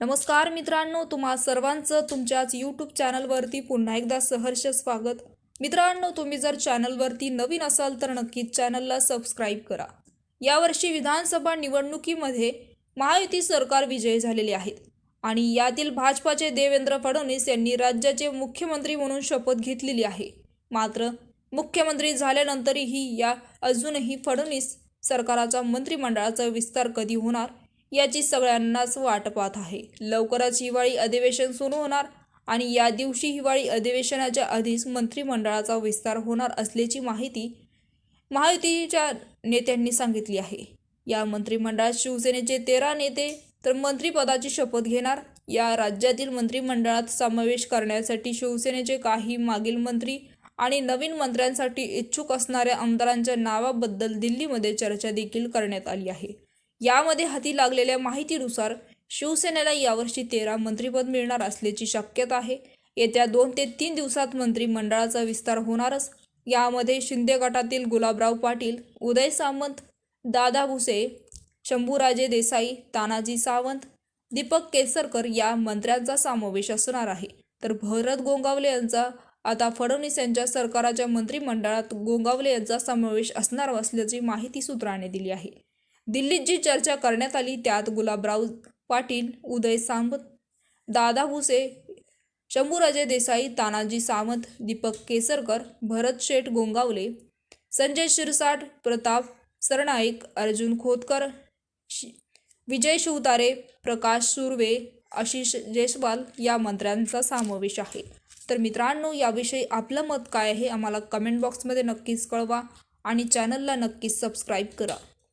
नमस्कार मित्रांनो तुम्हा सर्वांचं तुमच्याच यूट्यूब चॅनलवरती पुन्हा एकदा सहर्ष स्वागत. मित्रांनो तुम्ही जर चॅनलवरती नवीन असाल तर नक्कीच चॅनलला सबस्क्राईब करा. यावर्षी विधानसभा निवडणुकीमध्ये महायुती सरकार विजयी झालेले आहेत आणि यातील भाजपाचे देवेंद्र फडणवीस यांनी राज्याचे मुख्यमंत्री म्हणून शपथ घेतलेली आहे. मात्र मुख्यमंत्री झाल्यानंतरही या अजूनही फडणवीस सरकाराचा मंत्रिमंडळाचा विस्तार कधी होणार याची सगळ्यांनाच वाट पाहत आहे. लवकरच हिवाळी अधिवेशन सुरू होणार आणि या दिवशी हिवाळी अधिवेशनाच्या आधीच मंत्रिमंडळाचा विस्तार होणार असल्याची माहिती महायुतीच्या नेत्यांनी सांगितली आहे. या मंत्रिमंडळात शिवसेनेचे तेरा नेते तर मंत्रिपदाची शपथ घेणार. या राज्यातील मंत्रिमंडळात समावेश करण्यासाठी शिवसेनेचे काही मागील मंत्री आणि नवीन मंत्र्यांसाठी इच्छुक असणाऱ्या आमदारांच्या नावाबद्दल दिल्लीमध्ये चर्चा देखील करण्यात आली आहे. यामध्ये हाती लागलेल्या माहितीनुसार शिवसेनेला यावर्षी तेरा मंत्रिपद मिळणार असल्याची शक्यता आहे. येत्या दोन ते तीन दिवसात मंत्रिमंडळाचा विस्तार होणारच. यामध्ये शिंदे गटातील गुलाबराव पाटील उदय सामंत दादा भुसे शंभूराजे देसाई तानाजी सावंत दीपक केसरकर या मंत्र्यांचा समावेश असणार आहे. तर भरत गोंगावले यांचा आता फडणवीस यांच्या सरकाराच्या मंत्रिमंडळात गोंगावले यांचा समावेश असणार असल्याची माहिती सूत्राने दिली आहे. दिल्लीत जी चर्चा करण्यात आली त्यात गुलाबराव पाटील उदय सामंत दादा भुसे शंभूराजे देसाई तानाजी सामंत दीपक केसरकर भरत शेठ गोंगावले संजय शिरसाट प्रताप सरनाईक अर्जुन खोतकर शि- विजय शिवतारे प्रकाश सुर्वे आशिष जयस्वाल या मंत्र्यांचा समावेश आहे. तर मित्रांनो याविषयी आपलं मत काय आहे आम्हाला कमेंट बॉक्समध्ये नक्कीच कळवा आणि चॅनलला नक्कीच सबस्क्राईब करा.